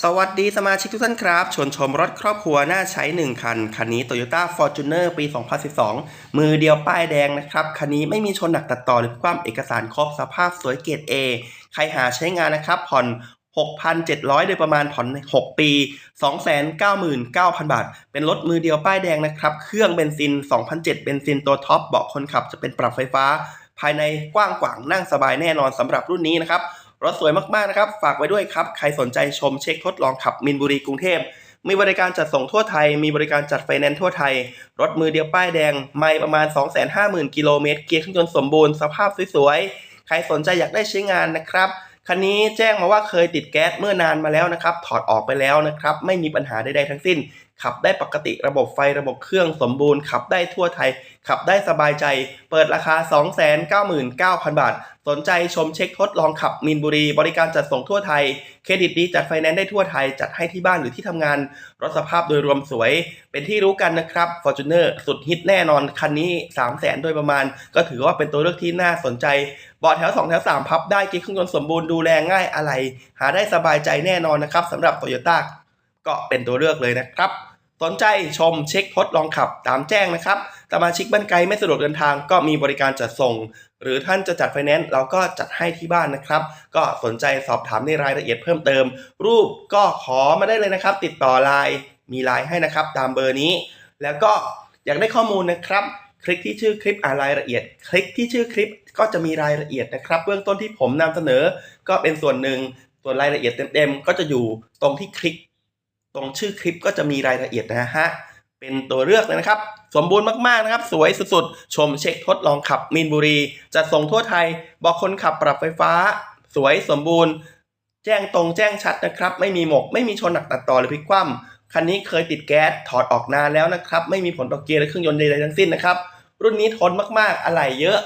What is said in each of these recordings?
สวัสดีสมาชิกทุกท่านครับ ชวนชมรถครอบครัวน่าใช้ 1 คัน คันนี้ Toyota Fortuner ปี 2012 มือเดียวป้ายแดงนะครับ คันนี้ไม่มีชนหนักตัดต่อหรือความเอกสารครบสภาพสวยเกรด A ใครหาใช้งานนะครับ ผ่อน 6,700 โดยประมาณผ่อน 6 ปี 299,000 บาท เป็นรถมือเดียวป้ายแดงนะครับ เครื่องเบนซิน 2007 เบนซินตัวท็อป เบาะคนขับจะเป็นปรับไฟฟ้า ภายในกว้างขวางนั่งสบายแน่นอนสำหรับรุ่นนี้นะครับ รถสวยมากๆนะครับ ฝากไว้ด้วยครับ ใครสนใจชมเช็คทดลองขับมินบุรีกรุงเทพ มีบริการจัดส่งทั่วไทย มีบริการจัดไฟแนนซ์ทั่วไทย รถมือเดียวป้ายแดง ไม่ประมาณ 250,000 กิโลเมตร เกียร์เครื่องยนต์สมบูรณ์ สภาพสวยๆ ใครสนใจอยากได้ใช้งานนะครับ คันนี้แจ้งมาว่าเคยติดแก๊สเมื่อนานมาแล้วนะครับ ถอดออกไปแล้วนะครับ ไม่มีปัญหาใดๆทั้งสิ้น ขับได้ปกติระบบไฟระบบเครื่องสมบูรณ์ ขับได้ทั่วไทย ขับได้สบายใจ เปิดราคา 299,000 บาท สนใจชมเช็คทดลองขับมีนบุรี บริการจัดส่งทั่วไทย เครดิตดีจัดไฟแนนซ์ได้ทั่วไทย จัดให้ที่บ้านหรือที่ทำงาน รถสภาพโดยรวมสวย เป็นที่รู้กันนะครับ Fortuner สุดฮิตแน่นอน คันนี้ 3 0 0 0 0 0 โดยประมาณ ก็ถือว่าเป็นตัวเลือกที่น่าสนใจเบาะแถว 2 แถว 3 พับได้เกียร์เครื่องยนต์สมบูรณ์ดูแลง่ายอะไร หาได้สบายใจแน่นอนนะครับสำหรับ Toyota ก็เป็นตัวเลือกเลยนะครับ สนใจชมเช็คทดลองขับตามแจ้งนะครับสมาชิกบ้านไกลไม่สะดวกเดินทางก็มีบริการจัดส่ง หรือท่านจะจัดไฟแนนซ์เราก็จัดให้ที่บ้านนะครับ ก็สนใจสอบถามในรายละเอียดเพิ่มเติม รูปก็ขอมาได้เลยนะครับ ติดต่อไลน์มีไลน์ให้นะครับ ตามเบอร์นี้ แล้วก็อยากได้ข้อมูลนะครับ คลิกที่ชื่อคลิปอ่านรายละเอียด คลิกที่ชื่อคลิปก็จะมีรายละเอียดนะครับ เบื้องต้นที่ผมนำเสนอก็เป็นส่วนหนึ่งส่วนรายละเอียดเต็มๆก็จะอยู่ตรงที่คลิก ตรงชื่อคลิปก็จะมีรายละเอียดนะฮะ เป็นตัวเลือกเลยนะครับ สมบูรณ์มากๆนะครับ สวยสุดๆ ชมเช็คทดลองขับมีนบุรีจัดส่งทั่วไทย บอกคนขับปรับไฟฟ้า สวยสมบูรณ์ แจ้งตรงแจ้งชัดนะครับ ไม่มีหมก ไม่มีชนหนักตัดต่อหรือพลิกคว่ำคันนี้เคยติดแก๊สถอดออกนานแล้วนะครับ ไม่มีผลต่อเกียร์และเครื่องยนต์ใดๆทั้งสิ้นนะครับ รุ่นนี้ทนมากๆ อะไหล่เยอะ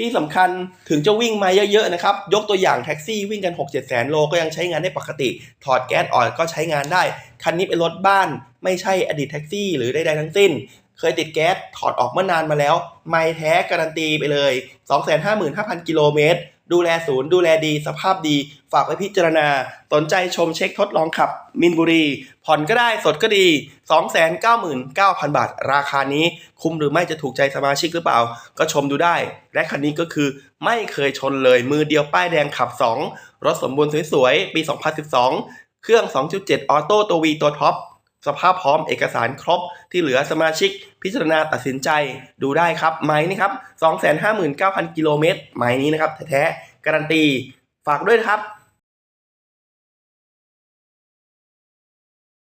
ที่สำคัญถึงจะวิ่งมาเยอะๆนะครับ ยกตัวอย่างแท็กซี่วิ่งกัน 6 7แสนโลก็ยังใช้งานได้ปกติ ถอดแก๊สออกก็ใช้งานได้ คันนี้เป็นรถบ้าน ไม่ใช่อดีตแท็กซี่หรือใดๆทั้งสิ้น เคยติดแก๊สถอดออกเมื่อนานมาแล้ว ไม่แท้การันตีไปเลย 255,000 กิโลเมตร ดูแลศูนย์ ดูแลดี สภาพดี ฝากไว้พิจารณา สนใจชมเช็คทดลองขับ มินบุรี ผ่อนก็ได้สดก็ดี 299,000 บาท ราคานี้ คุ้มหรือไม่จะถูกใจสมาชิกหรือเปล่า ก็ชมดูได้ และคันนี้ก็คือไม่เคยชนเลย มือเดียวป้ายแดงขับ 2 รถสมบูรณ์สวยๆ ปี 2012 เครื่อง 2.7 ออโต้ตัว V ตัวท็อป สภาพพร้อมเอกสารครบที่เหลือสมาชิกพิจารณาตัดสินใจดูได้ครับไม้นี่ครับ259,000 กิโลเมตรไม้นี้นะครับแท้ๆการันตี ฝากด้วยครับ